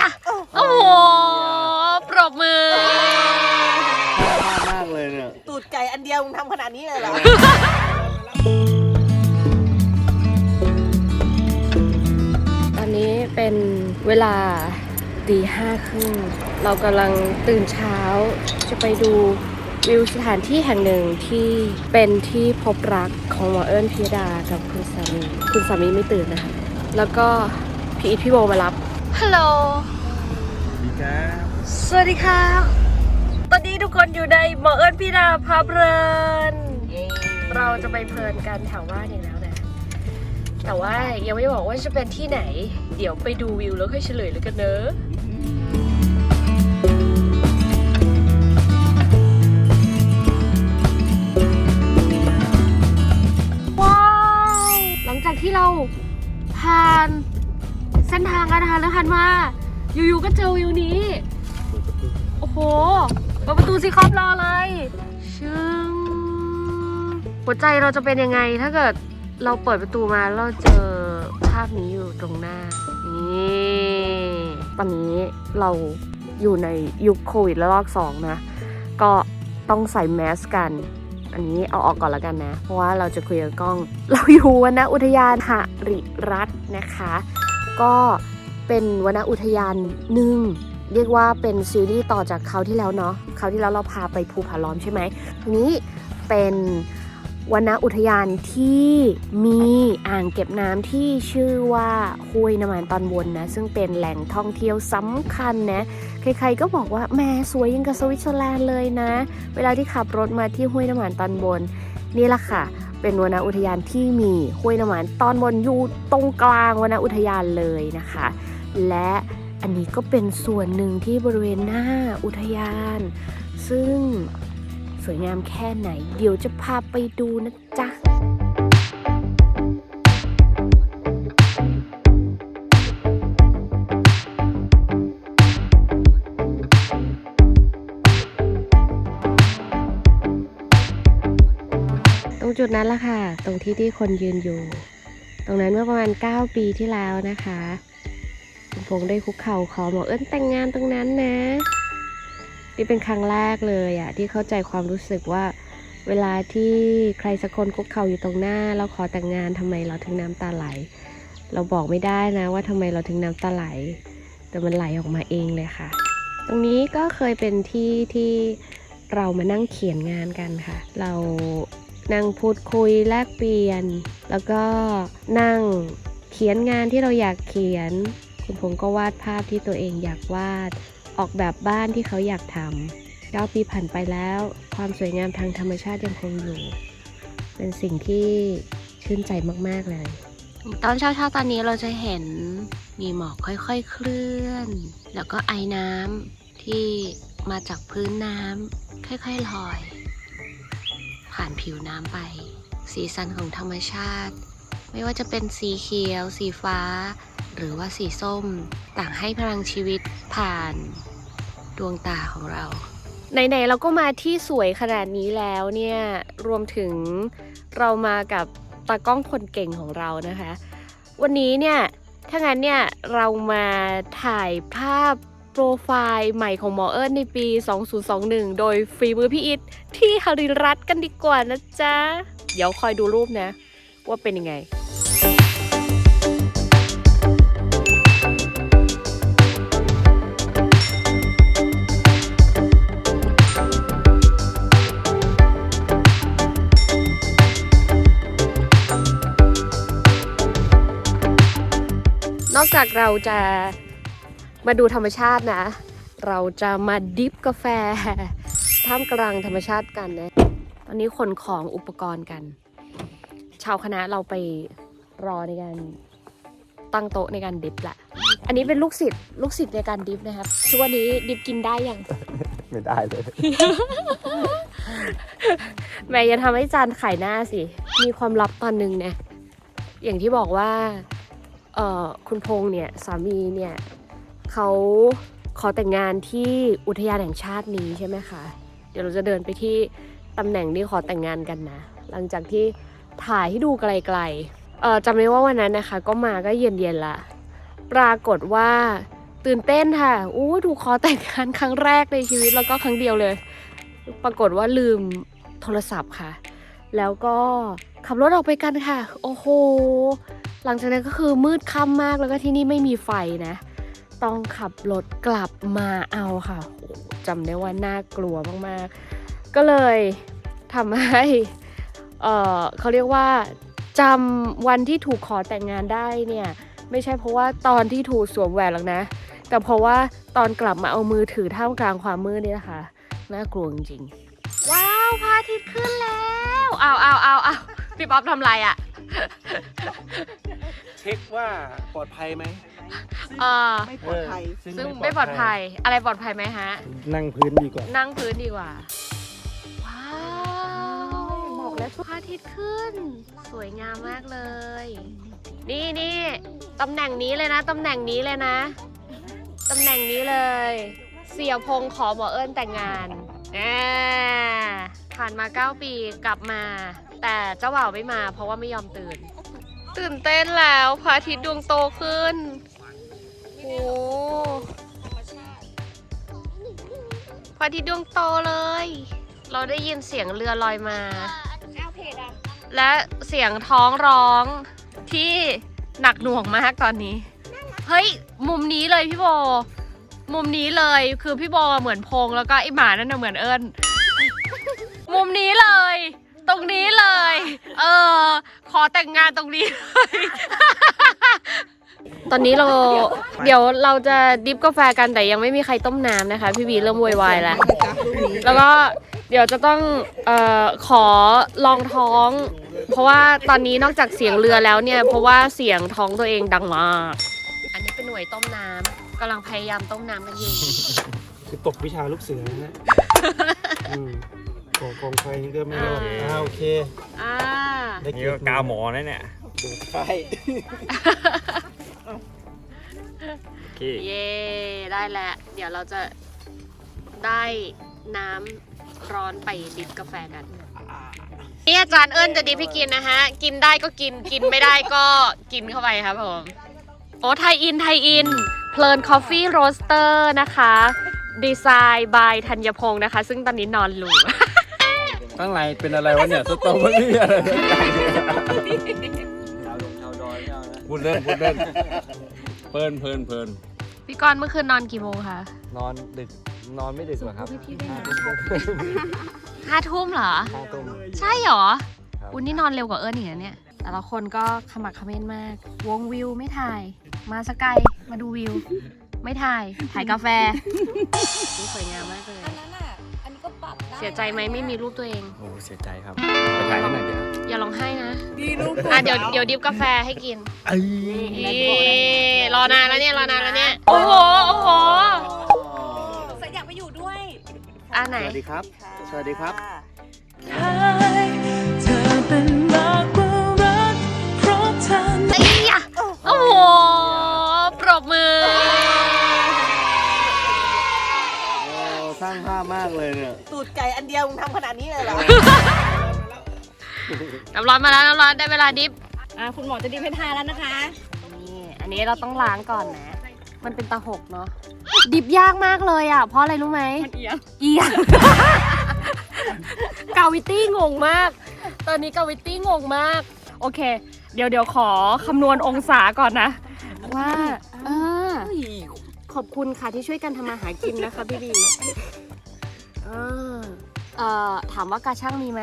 ยะโอ้โห ปรบมือมากมากเลยเนี่ย ตูดไก่อันเดียวมึงทำขนาดนี้เลยเหรอ ตอนนี้เป็นเวลาตีห้าครึ่งเรากำลังตื่นเช้า จะไปดูวิวสถานที่แห่งหนึ่งที่เป็นที่พบรักของหมอเอิญพิยดากับคุณสามี คุณสามีไม่ตื่นนะคะ แล้วก็พี่อีทพี่โบมารับ ฮัลโหล ดีครับสวัสดีครับ ตอนนี้ทุกคนอยู่ในหมอเอิญพิยดาพาเพลิน เราจะไปเพลินกันแถวบ้านอีกแล้วนะ แต่ว่ายังไม่บอกว่าจะเป็นที่ไหน เดี๋ยวไปดูวิวแล้วค่อยเฉลยแล้วกันเนอะว้าว หลังจากที่เราผ่าน เส้นทางการทางแล้วคันว่าอยู่ๆก็เจอวิวนี้ โอ้โหเปิดประตูสิครับรออะไรชึ้งหัวใจเราจะเป็นยังไงถ้าเกิดเราเปิดประตูมาเราเจอภาพนี้อยู่ตรงหน้านี่ตอนนี้เราอยู่ในยุคโควิดระลอกสองนะ ก็ต้องใส่แมสกัน อันนี้เอาออกก่อนแล้วกันนะ เพราะว่าเราจะคุยกับกล้อง เราอยู่วนะอุทยานหริรัตน์นะคะ ก็เป็นวนอุทยานหนึ่งเรียกว่าเป็นซีรีส์ต่อจากคราวที่แล้วเนาะคราวที่แล้วเราพาไปภูผาล้อมใช่ไหมทีนี้เป็นวนอุทยานที่มีอ่างเก็บน้ำที่ชื่อว่าห้วยน้ำมันตอนบนนะ ซึ่งเป็นแหล่งท่องเที่ยวสำคัญนะใครๆก็บอกว่าแม่สวยยังกับสวิตเซอร์แลนด์เลยนะ เวลาที่ขับรถมาที่ห้วยน้ำมันตอนบน นี่แหละค่ะ เป็นวนอุทยานที่มีห้วยน้ำมันตอนบนอยู่ตรงกลางวนอุทยานเลยนะคะ และอันนี้ก็เป็นส่วนหนึ่งที่บริเวณหน้าอุทยาน ซึ่งสวยงามแค่ไหน เดี๋ยวจะพาไปดูนะจ๊ะ รงจุดนั้นละค่ะ ตรงที่ที่คนยืนอยู่ ตรงนั้นเมื่อประมาณ 9 ปีที่แล้วนะคะคุณพงษ์ได้คุกเข่าขอหมอเอิญแต่งงานตรงนั้นนะ นี่เป็นครั้งแรกเลยอะที่เข้าใจความรู้สึกว่า เวลาที่ใครสักคนคุกเข่าอยู่ตรงหน้าแล้วขอแต่งงานทำไมเราถึงน้ำตาไหล เราบอกไม่ได้นะว่าทำไมเราถึงน้ำตาไหล แต่มันไหลออกมาเองเลยค่ะ ตรงนี้ก็เคยเป็นที่ที่เรามานั่งเขียนงานกันค่ะ เรา นั่งพูดคุยแลกเปลี่ยน แล้วก็นั่งเขียนงานที่เราอยากเขียน คุณพงก็วาดภาพที่ตัวเองอยากวาด ออกแบบบ้านที่เขาอยากทำเก้าปีผ่านไปแล้ว ความสวยงามทางธรรมชาติยังคงอยู่ เป็นสิ่งที่ชื่นใจมากๆเลยตอนเช้าๆตอนนี้เราจะเห็นมีหมอกค่อยๆเคลื่อน แล้วก็ไอน้ำที่มาจากพื้นน้ำค่อยๆลอย ผ่านผิวน้ำไป สีสันของธรรมชาติ ไม่ว่าจะเป็นสีเขียว สีฟ้า หรือว่าสีส้ม ต่างให้พลังชีวิตผ่านดวงตาของเราไหนๆเราก็มาที่สวยขนาดนี้แล้วเนี่ยรวมถึงเรามากับตากล้องคนเก่งของเรานะคะ วันนี้เนี่ยถ้างั้นเนี่ยเรามาถ่ายภาพ รไฟล์ใหม่ของหมอเอิญในปี 2021 โดยฝีมือพี่อิทที่ฮาริรัตกันดีกว่านะจ๊ะ เดี๋ยวคอยดูรูปนะ ว่าเป็นยังไงนอกจากเราจะ มาดูธรรมชาตินะ เราจะมาดิฟกาแฟท่ามกลางธรรมชาติกันนะ ตอนนี้ขนของอุปกรณ์กัน ชาวคณะเราไปรอในการตั้งโต๊ะในการดิฟแหละ อันนี้เป็นลูกศิษย์ลูกศิษย์ในการดิฟนะครับทุกวันนี้ดิฟกินได้ยัง ไม่ได้เลย แม่อย่าทำให้จานขายหน้าสิ มีความลับตอนหนึ่งเนี่ย อย่างที่บอกว่า เอ่อ คุณพงษ์เนี่ย สามีเนี่ย เขาขอแต่งงานที่อุทยานแห่งชาตินี้ใช่ไหมคะ เดี๋ยวเราจะเดินไปที่ตำแหน่งที่ขอแต่งงานกันนะ หลังจากที่ถ่ายให้ดูไกลๆเออจำได้ว่าวันนั้นนะคะ ก็มาก็เย็นๆละ ปรากฏว่าตื่นเต้นค่ะอู้ถูขอแต่งงานครั้งแรกในชีวิตแล้วก็ครั้งเดียวเลย ปรากฏว่าลืมโทรศัพท์ค่ะ แล้วก็ขับรถออกไปกันค่ะ โอ้โห หลังจากนั้นก็คือมืดค่ำมากแล้วก็ที่นี่ไม่มีไฟนะ ต้องขับรถกลับมาเอาค่ะโอ้โหจำได้ว่าน่ากลัวมากๆ ก็เลยทำให้เออเขาเรียกว่าจำวันที่ถูกขอแต่งงานได้เนี่ยไม่ใช่เพราะว่าตอนที่ถูกสวมแหวนหรอกนะ แต่เพราะว่าตอนกลับมาเอามือถือท่ามกลางความมืดนี่นะคะน่ากลัวจริงๆว้าวพระอาทิตย์ขึ้นแล้วเอาเอาเอาเอาพี่ป๊อปทำไรอะ่ะ เช็คว่าปลอดภัยไหม เออไม่ปลอดภัย ซึ่งไม่ปลอดภัย อะไรปลอดภัยไหมฮะ นั่งพื้นดีกว่า นั่งพื้นดีกว่า ว้าวบอกแล้วพระอาทิตย์ขึ้น สวยงามมากเลย นี่นี่ตำแหน่งนี้เลยนะ ตำแหน่งนี้เลยนะ ตำแหน่งนี้เลย เสี่ยพงษ์ขอหมอเอิญแต่งงานอ่าผ่านมา 9 ปีกลับมา แต่เจ้าบ่าวไม่มาเพราะว่าไม่ยอมตื่น ตื่นเต้นแล้วพระอาทิตย์ดวงโตขึ้น โอ้พระอาทิตย์ดวงโตเลย เราได้ยินเสียงเรือลอยมาและเสียงท้องร้องที่หนักหน่วงมากตอนนี้ เฮ้ย มุมนี้เลยพี่โบ มุมนี้เลยคือพี่โบเหมือนพงแล้วก็ไอหมานั่นน่ะเหมือนเอิญมุมนี้เลย ตรงนี้เลย เออ ขอแต่งงานตรงนี้เลย ตอนนี้เราเดี๋ยวเราจะดิฟกาแฟกันแต่ยังไม่มีใครต้มน้ำนะคะ พี่บีเริ่มโวยวายแล้ว แล้วก็เดี๋ยวจะต้องเอ่อขอลองท้อง เพราะว่าตอนนี้นอกจากเสียงเรือแล้วเนี่ย เพราะว่าเสียงท้องตัวเองดังมาก อันนี้เป็นหน่วยต้มน้ำกำลังพยายามต้มน้ำกันอยู่ คือตกวิชาลูกเสือนะฮะ อืมกองกองไฟนี่ก็ไม่รอดอ่าโอเค อ่า ได้นี่เกียรก็ติกาหมอนะเนี่ย ดูดไฟ โอเคเย่ได้แล้วเดี๋ยวเราจะได้น้ำร้อนไปดิบกาแฟกัน นี่อาจารย์เอิญจะดิบให้กินนะฮะ กินได้ก็กิน กินไม่ได้ก็กินเข้าไปครับผม โอ้ไทยอินไทยอิน เพลินคอฟฟี่โรสเตอร์นะคะ ดีไซน์บายธัญพงศ์นะคะ ซึ่งตอนนี้นอนหลูข้างในเป็นอะไรวะเนี่ยสตรอเบอรี่อะไรพูดเล่นพูดเล่น เพลินเพลินเพลินพี่กรณ์เมื่อคืนนอนกี่โมงคะ นอนดึกนอนไม่ดึกหรอครับห้าทุ่มเหรอ ห้าทุ่ม ใช่เหรอครับ อุนนี่นอนเร็วกว่าเอิญอีกนะเนี่ย แต่ละคนก็ขมักเขม้นมาก วงวิวไม่ถ่าย มาสกายมาดูวิว ไม่ถ่าย ถ่ายกาแฟนี่สวยงามมากเลย เสียใจไหมไม่มีรูปตัวเอง โอ้เสียใจครับไปถ่ายที่ไหนเดี๋ยวอย่าร้องไห้นะดีลูกอะเดี๋ยวเดี๋ยวดิบกาแฟให้กินไอ้นี่รอนานแล้วเนี่ยรอนานแล้วเนี่ยโอ้โหโอ้โหสอยากไปอยู่ด้วยอะไหนสวัสดีครับ สวัสดีครับเธอเป็นมากกว่ารักเพราะเธอไอ้ยะโอ้โหปรบมือ โอ้สร้างภาพมากเลยเนี่ยตู ดไก่อันเดียวมึงทำขนาดนี้เลยเหรอน้ำร้อนมาแล้วน้ำร้อนได้เวลาดิฟอ่าคุณหมอจะดีเพนทายแล้วนะคะนี่อันนี้เราต้องล้างก่อนนะ มันเป็นตะหกเนาะดิบยากมากเลยอะ เพราะอะไรรู้ไหมมันเอียงเอียงกาวิตี้งงมาก ตอนนี้กาวิตี้งงมาก โอเค เดี๋ยวเดี๋ยวขอคำนวณองศาก่อนนะ ว่าเออขอบคุณค่ะที่ช่วยกันทำมาหากินนะคะพี่บีเออ เอ่อถามว่ากาช่างมีไหม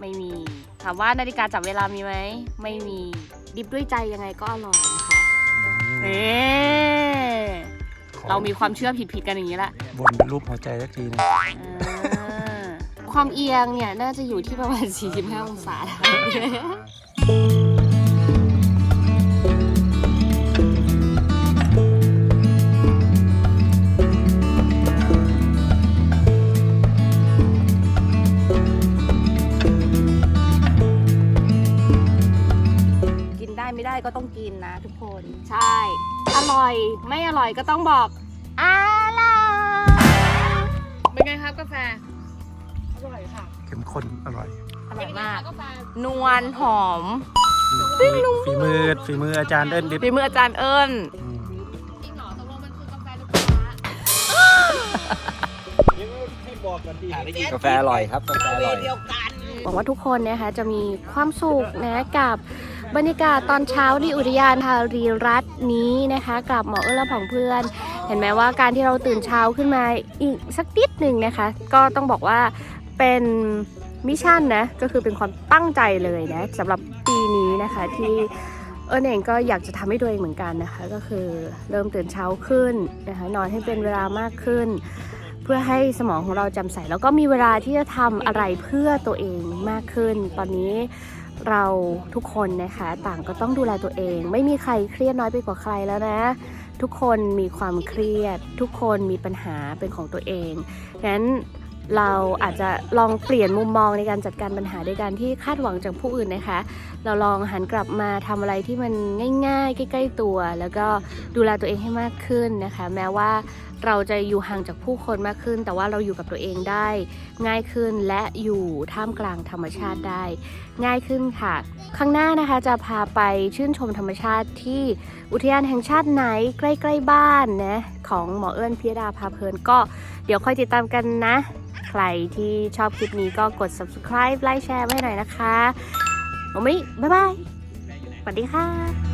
ไม่มี ถามว่านาฬิกาจับเวลามีไหมไม่มีดิบด้วยใจยังไงก็อร่อยนะคะเอ๊เรามีความเชื่อผิดๆกันอย่างนี้แหละบนเป็นรูปหัวใจสักทีนะอ่าความเอียงเนี่ยน่าจะอยู่ที่ประมาณ 45 องศา ไม่อร่อยก็ต้องบอกอร่อยเป็นไงครับกาแฟ อร่อยค่ะ เข้มข้นอร่อยอร่อยมาก นวลหอม ฝีฝีมือฝีมืออาจารย์เอิญฝีมืออาจารย์เอิญจริงเหรอตกลงมันคือกาแฟหรือเปล่ากาแฟอร่อยครับกาแฟอร่อย หวังว่าทุกคนนะคะจะมีความสุขนะกับ บรรยากาศตอนเช้าที่อุทยานทารีรัตนี้นะคะกับหมอเอื้อและผองเพื่อน เห็นไหมว่าการที่เราตื่นเช้าขึ้นมาอีกสักนิดหนึ่งนะคะ ก็ต้องบอกว่าเป็นมิชชั่นนะก็คือเป็นความตั้งใจเลยนะสำหรับปีนี้นะคะที่เอิญเองก็อยากจะทำให้ตัวเองเหมือนกันนะคะ ก็คือเริ่มตื่นเช้าขึ้นนะคะนอนให้เป็นเวลามากขึ้น เพื่อให้สมองของเราจำใสแล้วก็มีเวลาที่จะทำอะไรเพื่อตัวเองมากขึ้น ตอนนี้ เราทุกคนนะคะ ต่างก็ต้องดูแลตัวเอง ไม่มีใครเครียดน้อยไปกว่าใครแล้วนะ ทุกคนมีความเครียด ทุกคนมีปัญหาเป็นของตัวเองงั้น เราอาจจะลองเปลี่ยนมุมมองในการจัดการปัญหาด้วยการที่คาดหวังจากผู้อื่นนะคะ เราลองหันกลับมาทำอะไรที่มันง่ายๆ ใกล้ๆตัว แล้วก็ดูแลตัวเองให้มากขึ้นนะคะ แม้ว่าเราจะอยู่ห่างจากผู้คนมากขึ้น แต่ว่าเราอยู่กับตัวเองได้ง่ายขึ้นและอยู่ท่ามกลางธรรมชาติได้ ง่ายขึ้นค่ะ ข้างหน้านะคะจะพาไปชื่นชมธรรมชาติที่อุทยานแห่งชาติไหนใกล้ ๆ บ้านนะ ของหมอเอิญพิยดาพาเพลินก็เดี๋ยวค่อยติดตามกันนะ ใครที่ชอบคลิปนี้ก็กด subscribe ไลค์แชร์ไว้หน่อยนะคะโอมริบ๊ายบายสวัสดีค่ะ